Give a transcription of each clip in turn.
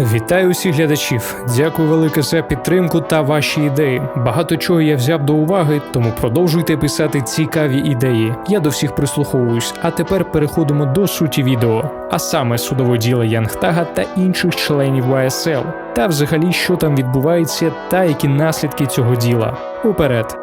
Вітаю усіх глядачів. Дякую велике за підтримку та ваші ідеї. Багато чого я взяв до уваги, тому продовжуйте писати цікаві ідеї. Я до всіх прислуховуюсь. А тепер переходимо до суті відео, а саме судове діло Янгтага та інших членів YSL. Та взагалі, що там відбувається, та які наслідки цього діла. Уперед.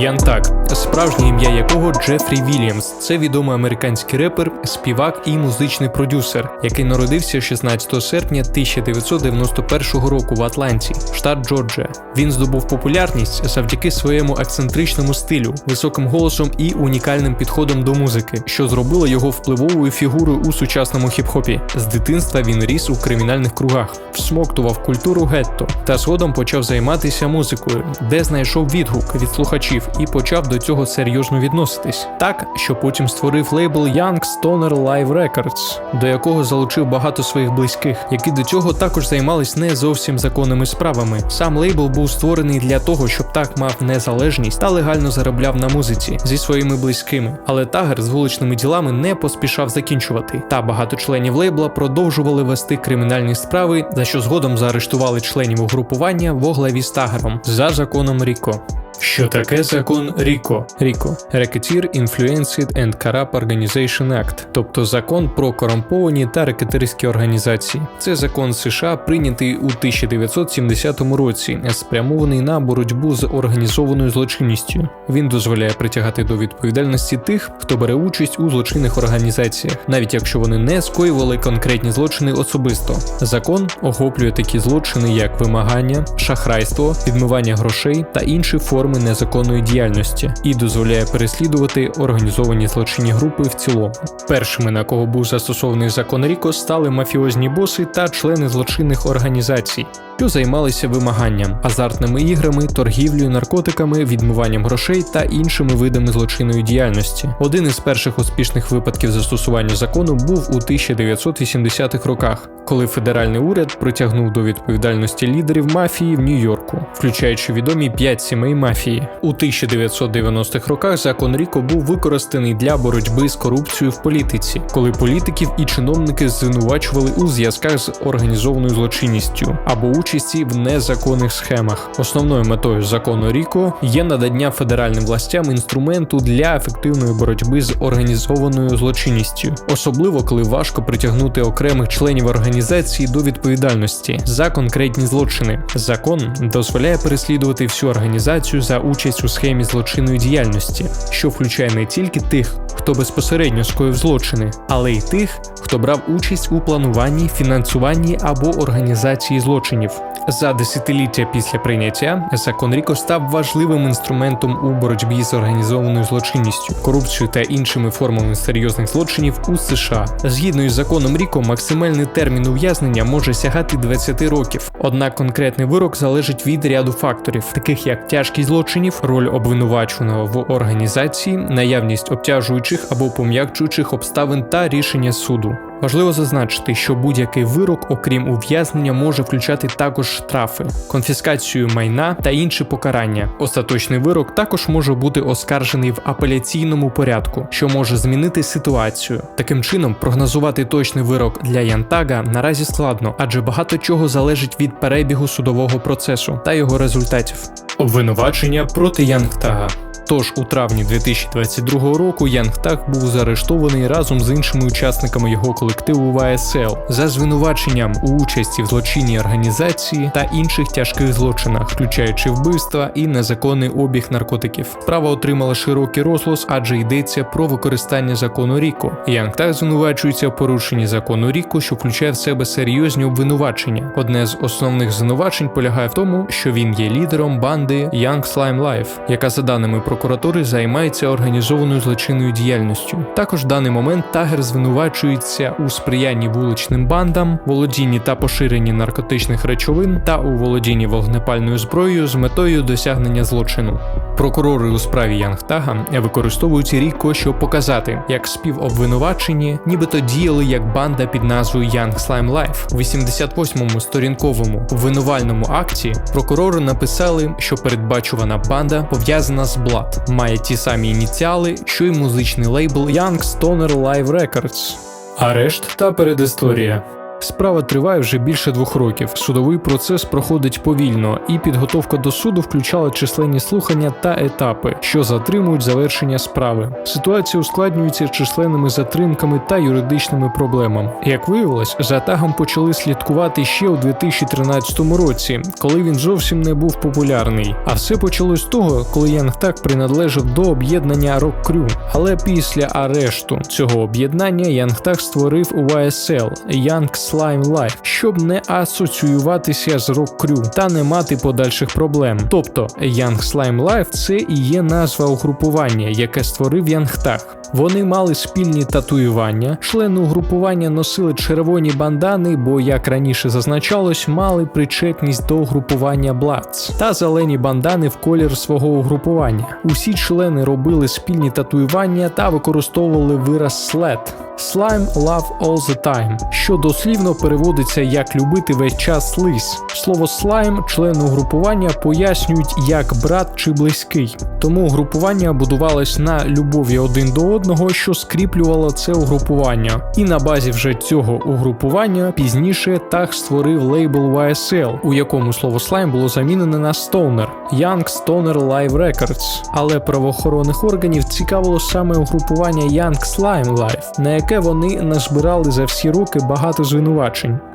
Ян Так, справжнє ім'я якого Джефрі Вільямс. Це відомий американський репер, співак і музичний продюсер, який народився 16 серпня 1991 року в Атланті, штат Джорджія. Він здобув популярність завдяки своєму ексцентричному стилю, високим голосом і унікальним підходом до музики, що зробило його впливовою фігурою у сучасному хіп-хопі. З дитинства він ріс у кримінальних кругах, всмоктував культуру гетто та згодом почав займатися музикою, де знайшов відгук від слухачів і почав до цього серйозно відноситись. Так, що потім створив лейбл Young Stoner Live Records, до якого залучив багато своїх близьких, які до цього також займались не зовсім законними справами. Сам лейбл був створений для того, щоб так мав незалежність та легально заробляв на музиці зі своїми близькими. Але Тагер з вуличними ділами не поспішав закінчувати. Та багато членів лейбла продовжували вести кримінальні справи, за що згодом заарештували членів угрупування во главі з Тагером за законом Ріко. Що таке закон Ріко? Ріко Racketeer Influenced and Corrupt Organization Act, тобто закон про корумповані та рекетерські організації. Це закон США, прийнятий у 1970 році, спрямований на боротьбу з організованою злочинністю. Він дозволяє притягати до відповідальності тих, хто бере участь у злочинних організаціях, навіть якщо вони не скоювали конкретні злочини особисто. Закон охоплює такі злочини, як вимагання, шахрайство, відмивання грошей та інші форми незаконної діяльності і дозволяє переслідувати організовані злочинні групи в цілому. Першими, на кого був застосований закон Ріко, стали мафіозні боси та члени злочинних організацій, що займалися вимаганням, азартними іграми, торгівлею наркотиками, відмиванням грошей та іншими видами злочинної діяльності. Один із перших успішних випадків застосування закону був у 1980-х роках, коли федеральний уряд притягнув до відповідальності лідерів мафії в Нью-Йорку, включаючи відомі п'ять сімей мафії. У 1990-х роках закон Ріко був використаний для боротьби з корупцією в політиці, коли політиків і чиновники звинувачували у зв'язках з організованою злочинністю або участі в незаконних схемах. Основною метою закону Ріко є надання федеральним властям інструменту для ефективної боротьби з організованою злочинністю, особливо коли важко притягнути окремих членів організації до відповідальності за конкретні злочини. Закон дозволяє переслідувати всю організацію за участь у схемі злочинної діяльності, що включає не тільки тих, хто безпосередньо скоїв злочини, але й тих, хто брав участь у плануванні, фінансуванні або організації злочинів. За десятиліття після прийняття закон Ріко став важливим інструментом у боротьбі з організованою злочинністю, корупцією та іншими формами серйозних злочинів у США. Згідно із законом Ріко, максимальний термін ув'язнення може сягати 20 років. Однак конкретний вирок залежить від ряду факторів, таких як тяжкість злочинів, роль обвинуваченого в організації, наявність обтяжуючих або пом'якчуючих обставин та рішення суду. Важливо зазначити, що будь-який вирок, окрім ув'язнення, може включати також штрафи, конфіскацію майна та інші покарання. Остаточний вирок також може бути оскаржений в апеляційному порядку, що може змінити ситуацію. Таким чином, прогнозувати точний вирок для Янтага наразі складно, адже багато чого залежить від перебігу судового процесу та його результатів. Обвинувачення проти Янгтага. Тож у травні 2022 року Янг Так був заарештований разом з іншими учасниками його колективу ВСЛ за звинуваченням у участі в злочинній організації та інших тяжких злочинах, включаючи вбивства і незаконний обіг наркотиків. Справа отримала широкий розголос, адже йдеться про використання закону Ріко. Янг Так звинувачується в порушенні закону Ріко, що включає в себе серйозні обвинувачення. Одне з основних звинувачень полягає в тому, що він є лідером банди Young Slime Life, яка за даними прокуратури займається організованою злочинною діяльністю. Також в даний момент Тагер звинувачується у сприянні вуличним бандам, володінні та поширенні наркотичних речовин та у володінні вогнепальною зброєю з метою досягнення злочину. Прокурори у справі Янгтага використовують Ріко, щоб показати, як співобвинувачені нібито діяли як банда під назвою Young Slime Life. У 88-му сторінковому обвинувальному акті прокурори написали, що передбачувана банда пов'язана з Blood, має ті самі ініціали, що й музичний лейбл Young Stoner Live Records. Арешт та передісторія. Справа триває вже більше двох років. Судовий процес проходить повільно, і підготовка до суду включала численні слухання та етапи, що затримують завершення справи. Ситуація ускладнюється численними затримками та юридичними проблемами. Як виявилось, за тагом почали слідкувати ще у 2013 році, коли він зовсім не був популярний. А все почалось з того, коли Янг Так приналежав до об'єднання Crew. Але після арешту цього об'єднання Янг Так створив YSL Young Slime Life, щоб не асоціюватися з Rock Crew та не мати подальших проблем. Тобто Young Slime Life – це і є назва угрупування, яке створив Янг Так. Вони мали спільні татуювання. Члени угрупування носили червоні бандани, бо, як раніше зазначалось, мали причетність до угрупування Bloods та зелені бандани в колір свого угрупування. Усі члени робили спільні татуювання та використовували вираз SLED – Slime Love All the Time, що дослівно переводиться як любити весь час слизь. Слово слайм члени угрупування пояснюють як брат чи близький. Тому угрупування будувалось на любові один до одного, що скріплювало це угрупування. І на базі вже цього угрупування пізніше так створив лейбл YSL, у якому слово слайм було замінене на Stoner – Young Stoner Live Records. Але правоохоронних органів цікавило саме угрупування Young Slime Life, на яке вони назбирали за всі роки багато звинувачень. Янг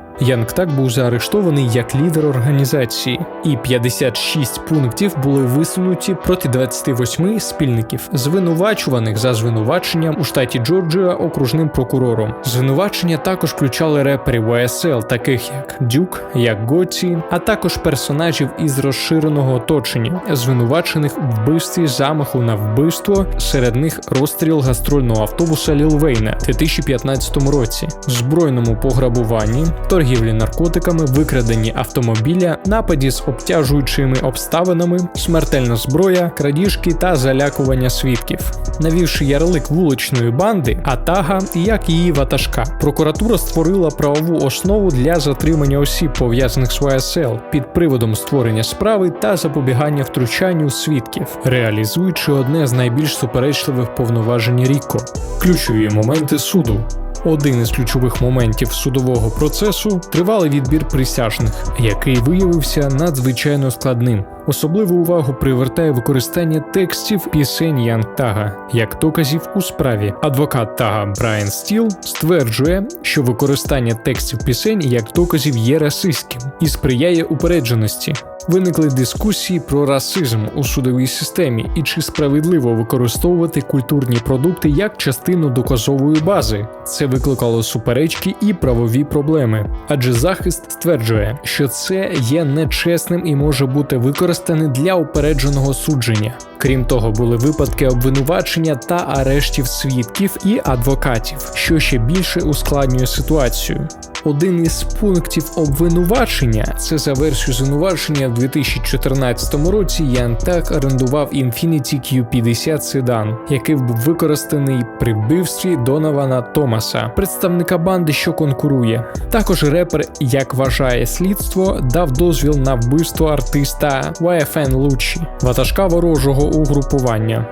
Так був заарештований як лідер організації, і 56 пунктів були висунуті проти 28 спільників, звинувачуваних за звинуваченням у штаті Джорджія окружним прокурором. Звинувачення також включали реперів YSL, таких як Дюк, як Гоці, а також персонажів із розширеного оточення, звинувачених у вбивстві замаху на вбивство, серед них розстріл гастрольного автобуса Ліл Вейна у 2015 році, збройному пограбуванні, торгівлі наркотиками, викраденні автомобіля, нападі з обтяжуючими обставинами, смертельна зброя, крадіжки та залякування свідків. Навівши ярлик вуличної банди, Атага, як її ватажка, прокуратура створила правову основу для затримання осіб, пов'язаних з YSL, під приводом створення справи та запобігання втручанню свідків, реалізуючи одне з найбільш суперечливих повноважень Ріко. Ключові моменти суду. Один із ключових моментів судового процесу тривалий відбір присяжних, який виявився надзвичайно складним. Особливу увагу привертає використання текстів пісень Ян Тага як доказів у справі. Адвокат Тага Брайан Стіл стверджує, що використання текстів пісень як доказів є расистським і сприяє упередженості. Виникли дискусії про расизм у судовій системі і чи справедливо використовувати культурні продукти як частину доказової бази. Це викликало суперечки і правові проблеми, адже захист стверджує, що це є нечесним і може бути використане для упередженого судження. Крім того, були випадки обвинувачення та арештів свідків і адвокатів, що ще більше ускладнює ситуацію. Один із пунктів обвинувачення це за версією звинувачення в 2014 році Ян Так орендував Infiniti Q50 седан, який був використаний при вбивстві Донована Томаса, представника банди, що конкурує. Також репер, як вважає слідство, дав дозвіл на вбивство артиста YFN Лучі, ватажка ворожого угрупування.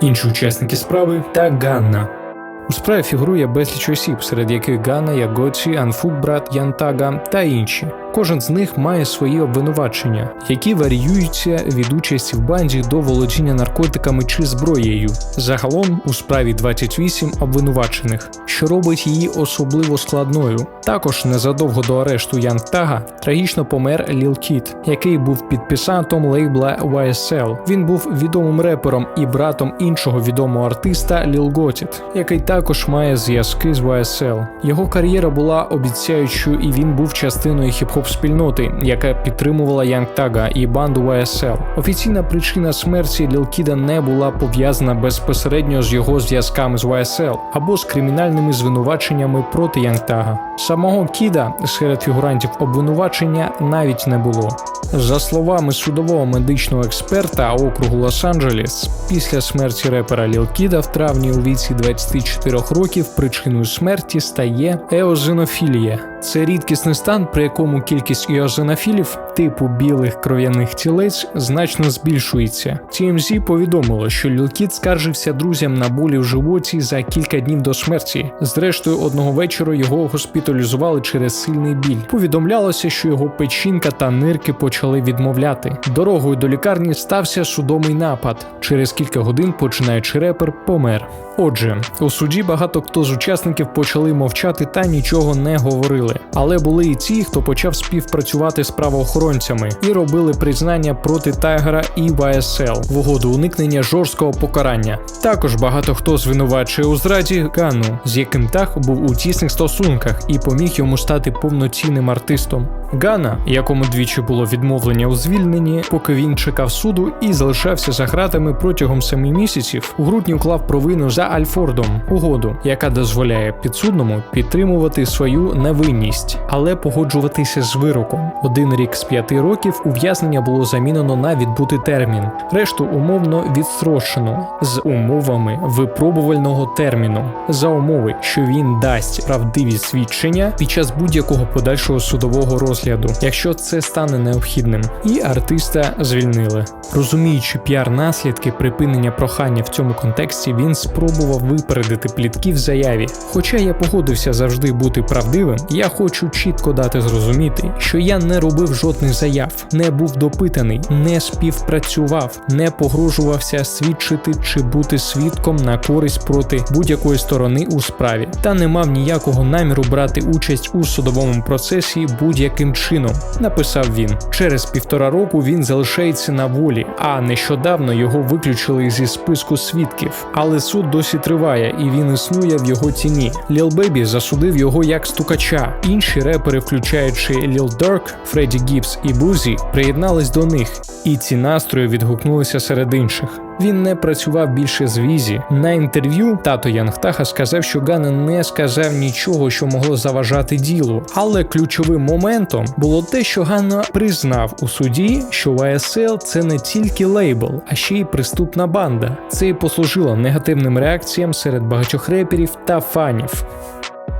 Інші учасники справи та Ганна. У справі фігурує безліч осіб, серед яких Гана, Ягочі, Анфук, брат Янтага та інші. Кожен з них має свої обвинувачення, які варіюються від участі в банді до володіння наркотиками чи зброєю. Загалом у справі 28 обвинувачених, що робить її особливо складною. Також незадовго до арешту Янг Тага трагічно помер Ліл Кіт, який був підписантом лейбла YSL. Він був відомим репером і братом іншого відомого артиста Ліл Готіт, який також має зв'язки з YSL. Його кар'єра була обіцяючою, і він був частиною хіп-хоп спільноти, яка підтримувала Янг Тага і банду YSL. Офіційна причина смерті Ліл Кіда не була пов'язана безпосередньо з його зв'язками з YSL або з кримінальними звинуваченнями проти Янг Тага. Самого Кіда серед фігурантів обвинувачення навіть не було. За словами судового медичного експерта округу Лос-Анджелес, після смерті репера Ліл Кіда в травні у віці 24 років причиною смерті стає еозинофілія. Це рідкісний стан, при якому кількість еозинофілів типу білих кров'яних тілець значно збільшується. TMZ повідомило, що Ліл Кід скаржився друзям на болі в животі за кілька днів до смерті. Зрештою, одного вечора його госпіталізували через сильний біль. Повідомлялося, що його печінка та нирки почали відмовляти. Дорогою до лікарні стався судомий напад. Через кілька годин починаючи репер помер. Отже, у суді багато хто з учасників почали мовчати та нічого не говорили. Але були і ті, хто почав співпрацювати з правоохоронцями і робили признання проти Тайгера і YSL в угоду уникнення жорсткого покарання. Також багато хто звинувачує у зраді Гану, з яким Тах був у тісних стосунках і поміг йому стати повноцінним артистом. Гана, якому двічі було відмовлення у звільненні, поки він чекав суду і залишався за гратами протягом семи місяців, у грудні уклав провину за Альфордом угоду, яка дозволяє підсудному підтримувати свою невинність, але погоджуватися з вироком. Один рік з п'яти років ув'язнення було замінено на відбутий термін, решту умовно відстрочено з умовами випробувального терміну за умови, що він дасть правдиві свідчення під час будь-якого подальшого судового розгляду, якщо це стане необхідним, і артиста звільнили. Розуміючи піар наслідки припинення прохання в цьому контексті, він спробував випередити плітки в заяві. Хоча я погодився завжди бути правдивим, я хочу чітко дати зрозуміти, що я не робив жодних заяв, не був допитаний, не співпрацював, не погрожувався свідчити чи бути свідком на користь проти будь-якої сторони у справі, та не мав ніякого наміру брати участь у судовому процесі будь-яким чином, написав він. Через півтора року він залишається на волі, а нещодавно його виключили зі списку свідків. Але суд досі триває, і він існує в його тіні. Ліл Бебі засудив його як стукача. Інші репери, включаючи Ліл Дорк, Фредді Гібс і Бузі, приєднались до них, і ці настрої відгукнулися серед інших. Він не працював більше з Візі. На інтерв'ю тато Янгтаха сказав, що Гана не сказав нічого, що могло заважати ділу. Але ключовим моментом було те, що Ганна признав у суді, що YSL – це не тільки лейбл, а ще й преступна банда. Це і послужило негативним реакціям серед багатьох реперів та фанів.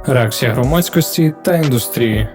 Реакція громадськості та індустрії.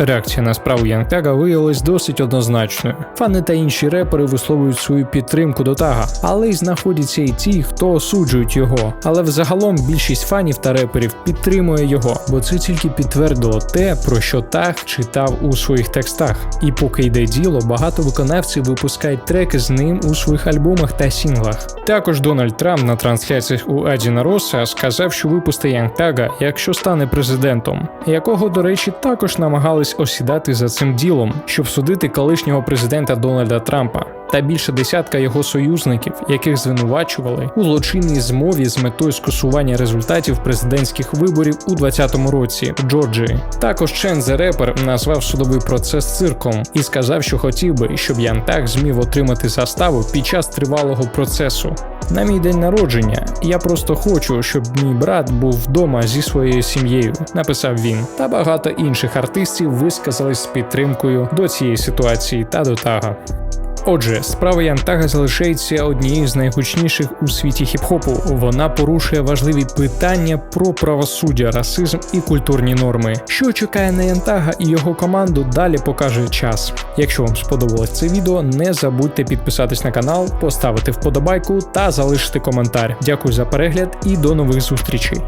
Реакція на справу Янгтага виявилась досить однозначною. Фани та інші репери висловлюють свою підтримку до тага, але й знаходяться і ті, хто осуджують його. Але взагалом більшість фанів та реперів підтримує його, бо це тільки підтвердило те, про що таг читав у своїх текстах. І поки йде діло, багато виконавців випускають треки з ним у своїх альбомах та сінглах. Також Дональд Трамп на трансляціях у Адіна Роса сказав, що випустить Янгтага, якщо стане президентом, якого, до речі, також намагались осідати за цим ділом, щоб судити колишнього президента Дональда Трампа. Та більше десятка його союзників, яких звинувачували у злочинній змові з метою скасування результатів президентських виборів у 2020 році в Джорджії. Також Чен The Rapper назвав судовий процес цирком і сказав, що хотів би, щоб Ян Так змів отримати заставу під час тривалого процесу. На мій день народження я просто хочу, щоб мій брат був вдома зі своєю сім'єю, написав він. Та багато інших артистів висказались з підтримкою до цієї ситуації та до тага. Отже, справа Янтага залишається однією з найгучніших у світі хіп-хопу. Вона порушує важливі питання про правосуддя, расизм і культурні норми. Що чекає на Янтага і його команду, далі покаже час. Якщо вам сподобалось це відео, не забудьте підписатись на канал, поставити вподобайку та залишити коментар. Дякую за перегляд і до нових зустрічей.